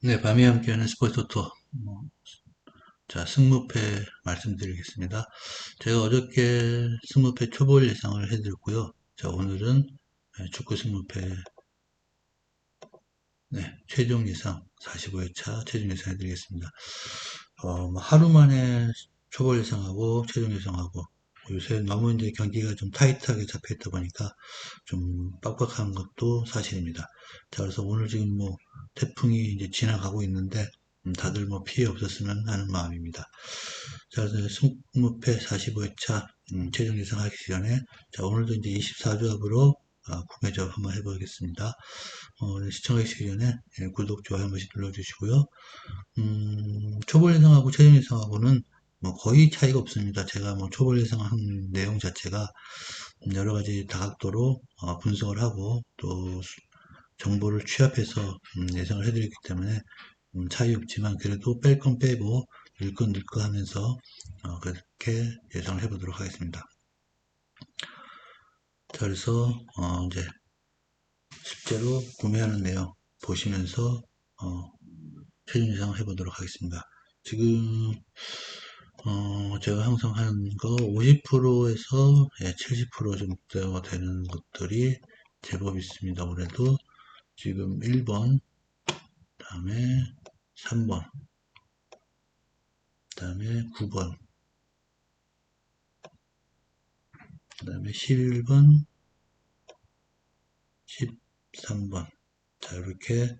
네, 밤이 함께하는 스포츠 토토. 뭐, 자, 승무패 말씀드리겠습니다. 제가 어저께 승무패 초볼 예상을 해드렸고요. 자, 오늘은 축구 승무패 네, 최종 예상 45회차 최종 예상 해드리겠습니다. 어, 뭐 하루 만에 초볼 예상하고 최종 예상하고 요새 너무 이제 경기가 좀 타이트하게 잡혀 있다 보니까 좀 빡빡한 것도 사실입니다. 자, 그래서 오늘 지금 뭐 태풍이 이제 지나가고 있는데 음, 다들 뭐 피해 없었으면 하는 마음입니다. 자, 그래서 승무패 45회차 음, 최종 예상하기 전에 자, 오늘도 이제 24조합으로 아, 구매 조합 한번 해보겠습니다. 어, 시청하시기 전에 예, 구독, 좋아요 한 번씩 눌러주시고요. 음, 초보 예상하고 최종 예상하고는 뭐 거의 차이가 없습니다. 제가 뭐 초벌 예상한 내용 자체가 여러 가지 다각도로 어, 분석을 하고 또 정보를 취합해서 음, 예상을 해드렸기 때문에 음, 차이 없지만 그래도 뺄 건 빼고 넣을 건 넣을 거 하면서 어, 그렇게 예상을 해보도록 하겠습니다. 자, 그래서 어, 이제 실제로 구매하는 내용 보시면서 어, 최종 예상을 해보도록 하겠습니다. 지금 어, 제가 항상 하는 거 50%에서 예, 70% 정도 되는 것들이 제법 있습니다. 올해도 지금 1번, 다음에 3번, 다음에 9번, 그 다음에 11번, 13번. 자, 이렇게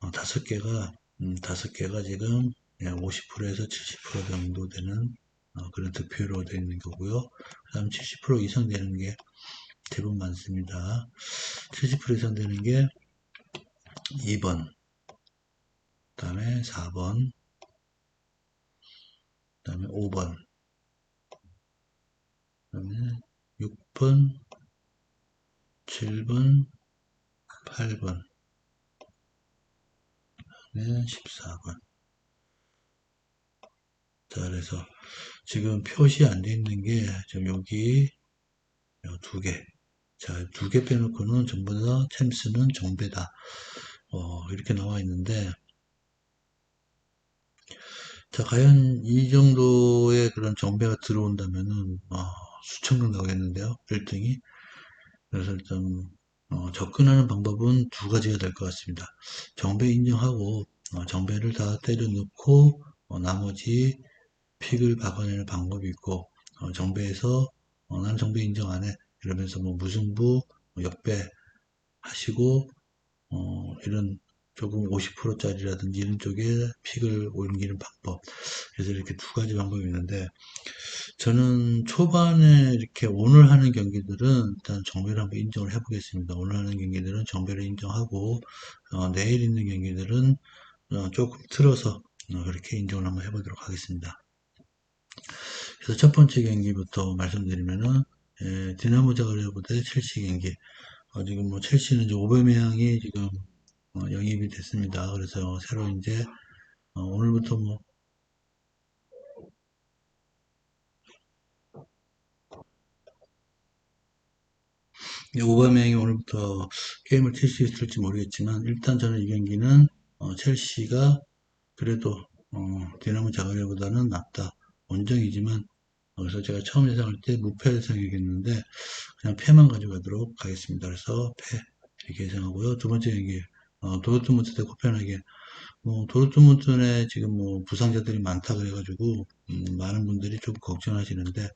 어, 다섯 개가, 음, 다섯 개가 지금 50%에서 70% 정도 되는 어, 그런 득표로 되어 있는 거고요. 그 다음 70% 이상 되는 게 대부분 많습니다. 70% 이상 되는 게 2번, 그 다음에 4번, 그 다음에 5번, 그 다음에 6번, 7번, 8번, 그 다음에 14번. 자, 그래서 지금 표시 안 돼 있는 게 지금 여기 두 개. 자, 두 개 빼놓고는 전부 다 챔스는 정배다. 어, 이렇게 나와 있는데, 자, 과연 이 정도의 그런 정배가 들어온다면은, 어, 수천 명 나오겠는데요. 1등이. 그래서 일단, 어, 접근하는 방법은 두 가지가 될 것 같습니다. 정배 인정하고, 어, 정배를 다 때려 넣고, 어, 나머지 픽을 박아내는 방법이 있고 어, 정배에서 어, 난 정배 인정 안 해. 이러면서 뭐 무승부 뭐 역배 하시고 어, 이런 조금 50%짜리라든지 이런 쪽에 픽을 옮기는 방법. 그래서 이렇게 두 가지 방법이 있는데, 저는 초반에 이렇게 오늘 하는 경기들은 일단 정배를 한번 인정을 해보겠습니다. 오늘 하는 경기들은 정배를 인정하고, 어, 내일 있는 경기들은 어, 조금 틀어서 어, 그렇게 인정을 한번 해보도록 하겠습니다. 그래서 첫 번째 경기부터 말씀드리면은 예, 디나모 자그레브 대 첼시 경기. 어, 지금 뭐 첼시는 이제 오베메양이 지금 어, 영입이 됐습니다. 그래서 새로 이제 어, 오늘부터 뭐 오바메양이 오늘부터 게임을 칠 수 있을지 모르겠지만 일단 저는 이 경기는 어, 첼시가 그래도 어, 디나모 자그레보다는 낫다. 원정이지만 그래서 제가 처음 예상할 때 무패 예상이겠는데 그냥 패만 가져가도록 하겠습니다. 그래서 패 이렇게 예상하고요. 두 번째 경기 어, 도르트문트 대 코펜하겐 뭐 도르트문트에 지금 뭐 부상자들이 많다 그래가지고 음, 많은 분들이 좀 걱정하시는데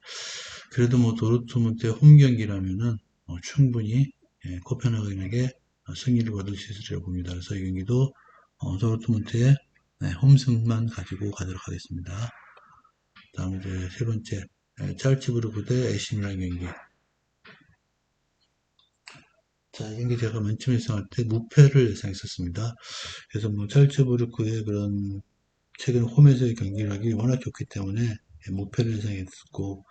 그래도 뭐 도르트문트의 홈 경기라면은 어, 충분히 예, 코펜하겐에게 승리를 거둘 수 있으리라고 봅니다. 그래서 이 경기도 어, 도르트문트의 네, 홈승만 가지고 가도록 하겠습니다. 다음 이제 세 번째 짤츠부르크 대 에시밀란 경기. 자, 이 경기 제가 맨 처음 예상할 때 무패를 예상했었습니다. 그래서 뭐 짤츠부르크의 그런 최근 홈에서의 경기력이 워낙 좋기 때문에 무패를 예상했었고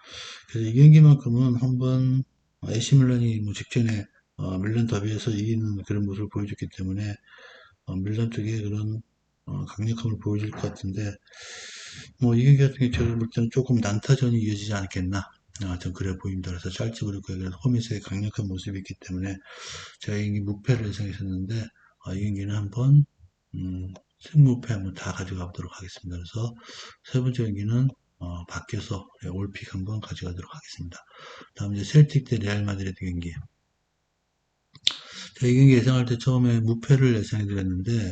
그래서 이 경기만큼은 한번 에시밀란이 뭐 직전에 어, 밀란 더비에서 이기는 그런 모습을 보여줬기 때문에 어, 밀란 쪽에 그런 어, 강력함을 보여줄 것 같은데 뭐 이 같은 경우 제가 볼 때는 조금 난타전이 이어지지 않겠나 아, 전 그래 보입니다. 그래서 짧지 그리고 홈에서의 강력한 모습이 있기 때문에 제가 이 무패를 예상했었는데 아, 이 경기는 한번 음, 승무패 한번 다 가져가 보도록 하겠습니다. 그래서 세 번째 경기는 어, 바뀌어서 예, 올픽 한번 가져가도록 하겠습니다. 다음 이제 셀틱 대 레알 마드리드 경기. 이 경기 예상할 때 처음에 무패를 예상해 드렸는데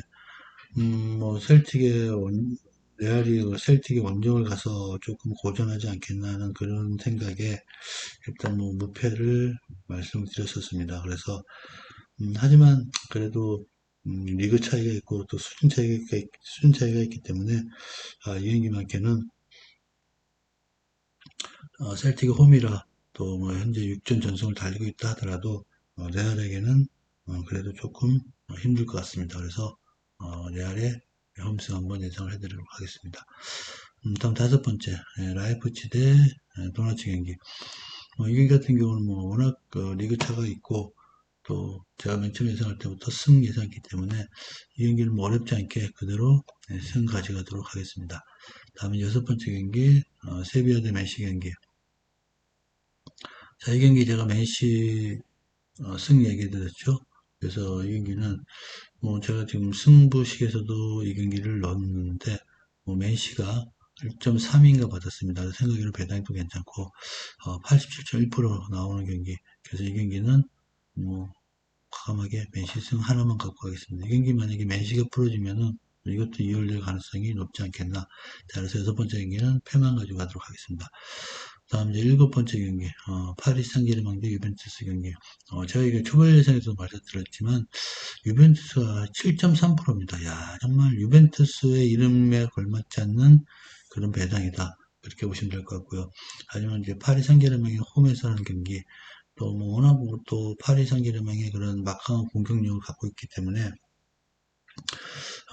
음, 뭐 셀틱의 원, 레알이 그 셀틱의 원정을 가서 조금 고전하지 않겠나 하는 그런 생각에 일단 뭐 무패를 말씀드렸었습니다. 그래서 음, 하지만 그래도 음, 리그 차이가 있고 또 수준 차이가 수준 차이가 있기 때문에 아, 이 경기만큼은 어, 셀틱의 홈이라 또 뭐 현재 6전 전승을 달리고 있다 하더라도 어, 레알에게는 어, 그래도 조금 힘들 것 같습니다. 그래서 어, 레알의 홈승 한번 예상을 해드리도록 하겠습니다. 음, 다음 다섯 번째 예, 라이프치 대 예, 도나츠 경기. 어, 이 경기 같은 경우는 뭐 워낙 그 리그 차가 있고 또 제가 맨 처음 예상할 때부터 승 예상했기 때문에 이 경기는 뭐 어렵지 않게 그대로 예, 승 가져가도록 하겠습니다. 다음은 여섯 번째 경기 어, 세비야 대 맨시 경기. 자, 이 경기 제가 맨시 어, 승 얘기 드렸죠. 그래서 이 경기는 뭐 제가 지금 승부식에서도 이 경기를 넣었는데 뭐 맨시가 1.3인가 받았습니다. 생각으로 배당도 괜찮고 어, 87.1% 나오는 경기. 그래서 이 경기는 뭐 과감하게 맨시 승 하나만 갖고 가겠습니다. 이 경기 만약에 맨시가 풀어지면은 이것도 이월될 가능성이 높지 않겠나. 자, 그래서 여섯 번째 경기는 패만 가지고 가도록 하겠습니다. 다음 이제 일곱 번째 경기, 어, 파리 상제르맹 대 유벤투스 경기. 어, 제가 이게 초반 예상에서 말씀드렸지만, 유벤투스가 7.3%입니다. 야, 정말 유벤투스의 이름에 걸맞지 않는 그런 배당이다. 그렇게 보시면 될 것 같고요. 하지만 이제 파리 상제르맹이 홈에서 하는 경기, 또 뭐 워낙 또 파리 상제르맹의 그런 막강한 공격력을 갖고 있기 때문에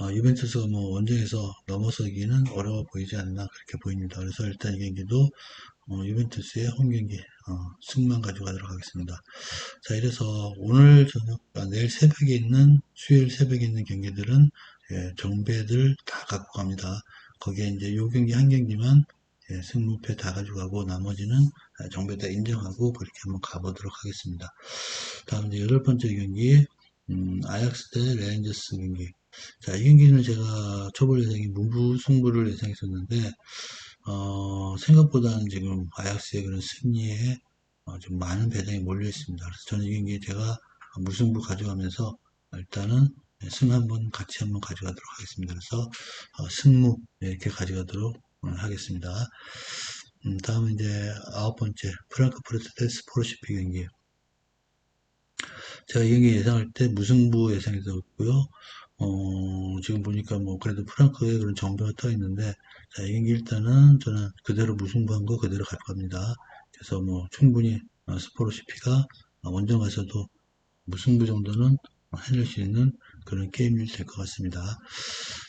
어, 유벤투스가 뭐 원정에서 넘어서기는 어려워 보이지 않나 그렇게 보입니다. 그래서 일단 이 경기도 어, 유벤투스의 홈 경기 어, 승만 가져가도록 하겠습니다. 자 이래서 오늘 저녁 아, 내일 새벽에 있는 수요일 새벽에 있는 경기들은 예, 정배들 다 갖고 갑니다. 거기에 이제 요 경기 한 경기만 예, 승무패 다 가져가고 나머지는 정배 다 인정하고 그렇게 한번 가보도록 하겠습니다. 다음 이제 여덟 번째 경기 음, 아약스 대 레인저스 경기. 자, 이 경기는 제가 초벌 예상이 무부 승부를 예상했었는데 어, 생각보다는 지금 아약스의 그런 승리에 어, 좀 많은 배당이 몰려 있습니다. 그래서 저는 이 경기에 제가 무승부 가져가면서 일단은 승 한번 같이 한번 가져가도록 하겠습니다. 그래서 어, 승무 이렇게 가져가도록 하겠습니다. 음, 다음은 이제 아홉 번째 프랑크푸르트 대 스포르시피 경기. 제가 이 경기 예상할 때 무승부 예상했었고요. 어, 지금 보니까 뭐 그래도 프랑크의 그런 정보가 떠 있는데 자, 이 경기 일단은 저는 그대로 무승부한 거 그대로 가져갑니다. 그래서 뭐 충분히 어, 스포르시피가 원정 가서도 무승부 정도는 해낼 수 있는 그런 게임이 될 것 같습니다.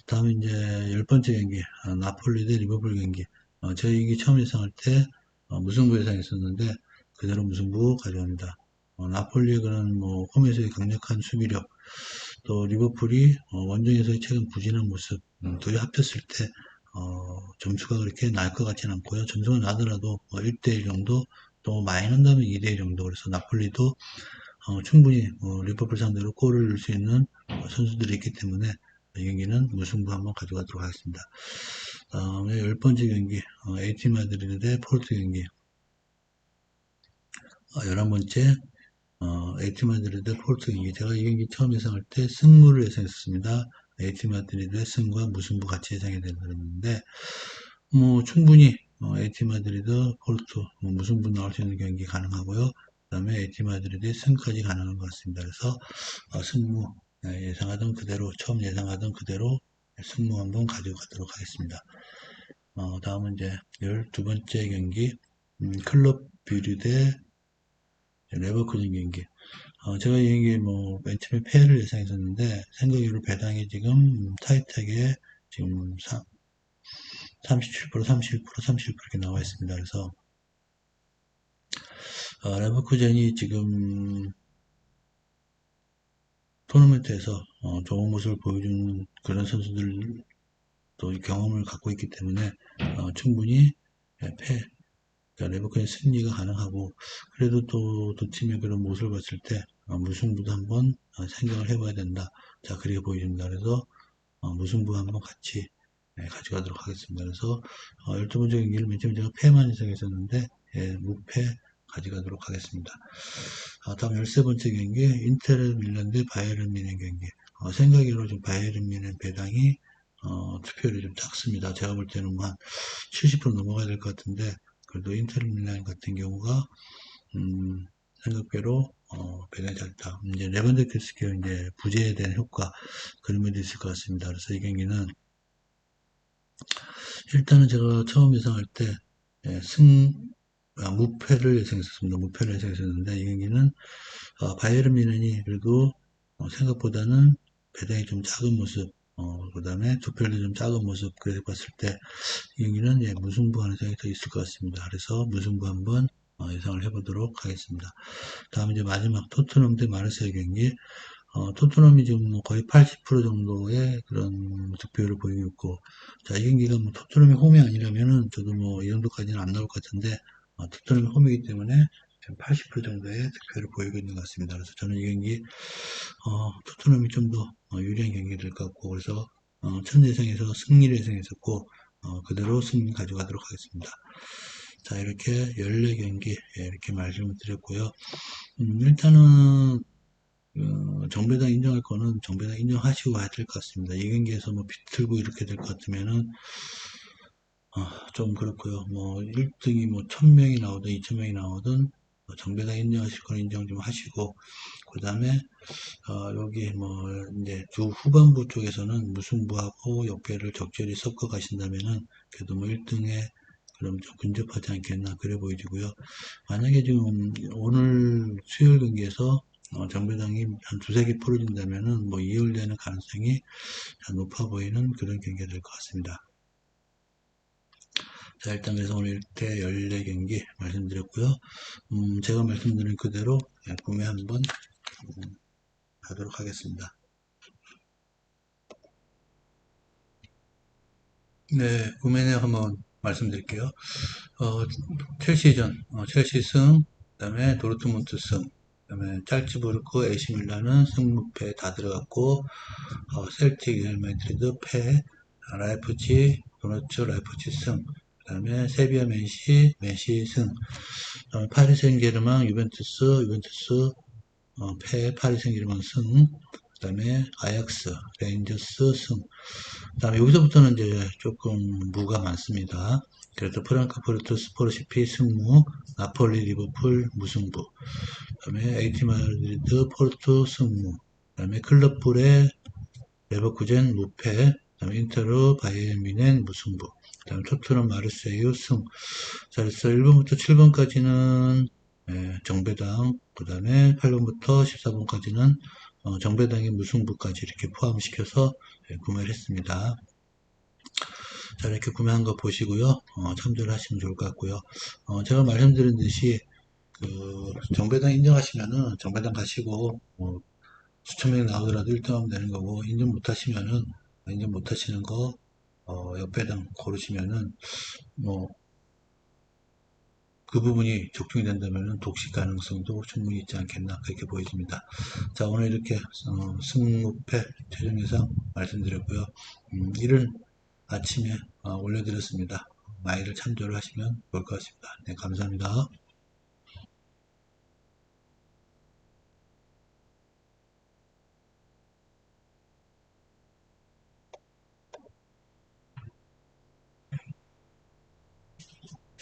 다음 이제 열 번째 경기 어, 나폴리 대 리버풀 경기 어, 저희 경기 처음 예상할 때 어, 무승부 예상했었는데 그대로 무승부 가져갑니다. 어, 나폴리의 그런 뭐 홈에서의 강력한 수비력 또 리버풀이 어, 원정에서의 최근 부진한 모습 음, 둘이 합쳤을 때 어, 점수가 그렇게 날 것 같지는 않고요. 점수가 나더라도 뭐 1대1 정도 또 많이 난다면 2대1 정도 그래서 나폴리도 어, 충분히 어, 리버풀 상대로 골을 넣을 수 있는 어, 선수들이 있기 때문에 이 경기는 무승부 한번 가져가도록 하겠습니다. 다음에 열 번째 경기 어, 에이티 마드리드 대 포르투 경기 어, 열한 번째 어, 에이티 마드리드 경기 제가 이 경기 처음 예상할 때 승무를 예상했습니다. 에이티 마드리드의 승과 무승부 같이 예상이 되는데 뭐 충분히 어, 에이티 마드리드 포르투 뭐 무승부 나올 수 있는 경기 가능하고요. 그 다음에 에이티 마드리드의 승까지 가능한 것 같습니다. 그래서 어, 승무 네, 예상하던 그대로 처음 예상하던 그대로 승무 한번 가지고 가도록 하겠습니다. 어, 다음은 이제 12번째 경기 음, 클럽 뷰리 대 레버쿠젠 경기 어, 제가 이 경기 뭐 맨 처음에 패를 예상했었는데 생각외로 배당이 지금 타이트하게 지금 3, 37% 31% 31% 이렇게 나와 있습니다. 그래서 어, 레버쿠젠이 지금 토너먼트에서 어, 좋은 모습을 보여주는 그런 선수들 또 경험을 갖고 있기 때문에 어, 충분히 예, 패 그러니까 레버쿠젠 승리가 가능하고 그래도 또 두 팀의 그런 모습을 봤을 때 어, 무승부도 한번 어, 생각을 해봐야 된다. 자 그렇게 보여집니다. 그래서 어, 무승부 한번 같이 예, 가져가도록 하겠습니다. 그래서 어, 12번째 경기를 맨 처음에 제가 패만 예상했었는데 예, 무패 가져가도록 하겠습니다. 아, 다음 13번째 경기 인테르 밀란 대 바이에른 미넨 경기 어, 생각으로 좀 바이에른 미넨 배당이 어, 투표율이 좀 작습니다. 제가 볼 때는 뭐한70% 넘어가야 될 것 같은데 그래도 인테르 밀란 같은 경우가 음, 생각외로 어, 배당이 작다. 이제 레반도프스키가 이제 부재에 대한 효과 그런 면도 있을 것 같습니다. 그래서 이 경기는 일단은 제가 처음 예상할 때 예, 승, 아, 무패를 예상했었습니다. 무패를 예상했었는데 이 경기는 어, 바이에른 미넨이 그래도 어, 생각보다는 배당이 좀 작은 모습 어, 그 다음에 투표율도 좀 작은 모습 그래서 봤을 때이 경기는 예, 무승부 생각이 더 있을 것 같습니다. 그래서 무승부 한번 어, 예상을 해보도록 하겠습니다. 다음 이제 마지막 토트넘 대 마르세유 경기 어, 토트넘이 지금 뭐 거의 80% 정도의 그런 득표율을 보이고 있고, 자, 이 경기가 뭐 토트넘이 홈이 아니라면은 저도 뭐 이 정도까지는 안 나올 것 같은데, 어, 토트넘이 홈이기 때문에 지금 80% 정도의 득표율을 보이고 있는 것 같습니다. 그래서 저는 이 경기, 어, 토트넘이 좀 더 유리한 경기가 될것 같고, 그래서, 어, 첫 예상에서 승리를 예상했었고, 어, 그대로 승리 가져가도록 하겠습니다. 자, 이렇게 14경기, 예, 이렇게 말씀을 드렸고요. 음, 일단은, 어, 정배당 인정할 거는 정배당 인정하시고 해야 될 것 같습니다. 이 경기에서 뭐 비틀고 이렇게 될 것 같으면은 어, 좀 그렇고요. 뭐 1등이 뭐 1000명이 나오든 2000명이 나오든 뭐 정배당 인정하실 거는 인정 좀 하시고 그 다음에 어, 여기 뭐 이제 주 후반부 쪽에서는 무승부하고 역배를 적절히 섞어 가신다면은 그래도 뭐 1등에 그럼 좀 근접하지 않겠나 그래 보이지고요. 만약에 지금 오늘 수요일 경기에서 어, 정배당이 한 두세 개 풀어진다면은 뭐 이율되는 가능성이 높아 보이는 그런 경기가 될 것 같습니다. 자, 일단 그래서 오늘 이렇게 14경기 말씀드렸고요. 음, 제가 말씀드린 그대로 예, 구매 한번 음, 하도록 하겠습니다. 네, 구매 내역 한번 말씀드릴게요. 어, 첼시전, 어, 첼시 승, 그 다음에 도르트문트 승, 그 다음에 짤츠부르크, 에시밀라는 승무패 다 들어갔고 어, 셀틱, 리얼 마드리드 패, 라이프치, 도너츠 라이프치 승, 그 다음에 세비야 맨시, 맨시 승, 그다음에 파리 생제르맹, 유벤투스, 유벤투스 어, 패, 파리 생제르맹 승, 그다음에 아약스, 레인저스 승. 그다음에 여기서부터는 이제 조금 무가 많습니다. 그래서 프랑크푸르트 스포르시피 승무, 나폴리 리버풀 무승부, 그다음에 에이티 마드리드 포르투 승무, 그다음에 클럽불의 레버쿠젠 무패, 그다음에 인테르 바이에른 미넨 무승부, 그 다음에 토트넘 마르세유 승. 자, 그래서 1번부터 7번까지는 예, 정배당, 그 다음에 8번부터 14번까지는 어, 정배당의 무승부까지 이렇게 포함시켜서 예, 구매를 했습니다. 자, 이렇게 구매한 거 보시고요. 어, 참조를 하시면 좋을 것 같고요. 어, 제가 말씀드린 듯이 그 정배당 인정하시면은 정배당 가시고 뭐 수천 명이 나오더라도 1등 하면 되는 거고 인정 못 하시면은 인정 못 하시는 거 어, 옆배당 고르시면은 뭐 그 부분이 적중이 된다면 독식 가능성도 충분히 있지 않겠나 그렇게 보여집니다. 자 오늘 이렇게 어, 승무패 최종 예상 말씀드렸고요. 음, 이른 아침에 어, 올려드렸습니다. 마이를 참조를 하시면 좋을 것 같습니다. 네 감사합니다.